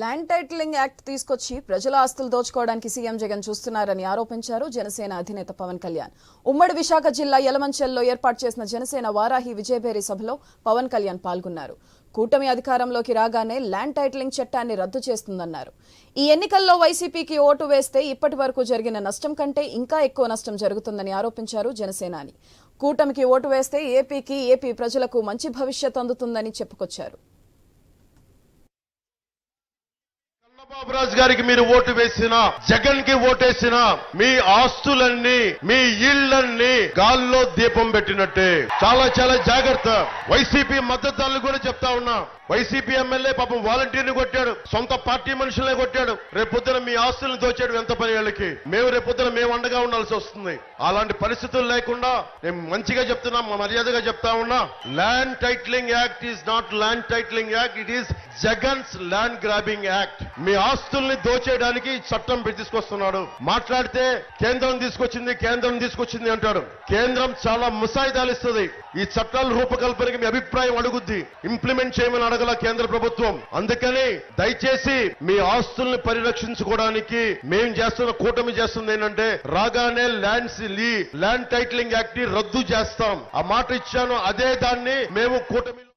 Land titling act తీసుకొచ్చి ప్రజల ఆస్తులు దోచుకోవడానికి సీఎం జగన్ చూస్తున్నారని ఆరోపించారు జనసేన అధినేత పవన్ కళ్యాణ్. ఉమ్మడి విశాఖ జిల్లా యలమంచల్లో ఏర్పాటు చేసిన జనసేన వారాహి విజయభేరి సభలో పవన్ కళ్యాణ్ పాల్గొన్నారు. కూటమి అధికారంలోకి రాగానే ల్యాండ్ టైటిలింగ్ చట్టాన్ని రద్దు చేస్తుందన్నారు. ఈ ఎన్నికల్లో వైసీపీకి ఓటు వేస్తే ఇప్పటి వరకు జరిగిన నష్టం కంటే ఇంకా ఎక్కువ నష్టం జరుగుతుందని ఆరోపించారు జనసేనాని. కూటమికి ఓటు వేస్తే ఏపీకి ఏపీ ప్రజలకు మంచి భవిష్యత్ అందుతుందని చెప్పుకొచ్చారు. బాబురాజు గారికి మీరు ఓటు వేసినా జగన్కి ఓటేసినా మీ ఆస్తులన్నీ మీ ఇళ్ళన్నీ గాల్లో దీపం పెట్టినట్టే. చాలా చాలా జాగ్రత్త. వైసీపీ మద్దతుదారులు కూడా చెప్తా ఉన్నా. వైసీపీ ఎమ్మెల్యే పాపం వాలంటీర్ని కొట్టాడు. సొంత పార్టీ మనుషులనే కొట్టాడు. రేపొద్దున మీ ఆస్తులను దోచాడు ఎంత పని వాళ్ళకి? మేము రేపొద్దున మేము అండగా ఉండాల్సి వస్తుంది. అలాంటి పరిస్థితులు లేకుండా నేను మంచిగా చెప్తున్నా మర్యాదగా చెప్తా ఉన్నా. Land titling act is not land titling act it is Jagan's land grabbing act. మీ ఆస్తుల్ని దోచేయడానికి చట్టం తీసుకొస్తున్నాడు. మాట్లాడితే కేంద్రం తీసుకొచ్చింది కేంద్రం తీసుకొచ్చింది అంటాడు. కేంద్రం చాలా ముసాయిదాలు ఇస్తుంది. ఈ చట్టాల రూపకల్పనకి మీ అభిప్రాయం అడుగుద్ది. ఇంప్లిమెంట్ చేయమని అడగల కేంద్ర ప్రభుత్వం. అందుకని దయచేసి మీ ఆస్తుల్ని పరిరక్షించుకోవడానికి మేం చేస్తున్న కూటమి చేస్తుంది ఏంటంటే రాగానే ల్యాండ్స్ ల్యాండ్ టైటిలింగ్ యాక్ట్ని రద్దు చేస్తాం. ఆ మాట ఇచ్చాను. అదే దాన్ని మేము కూటమి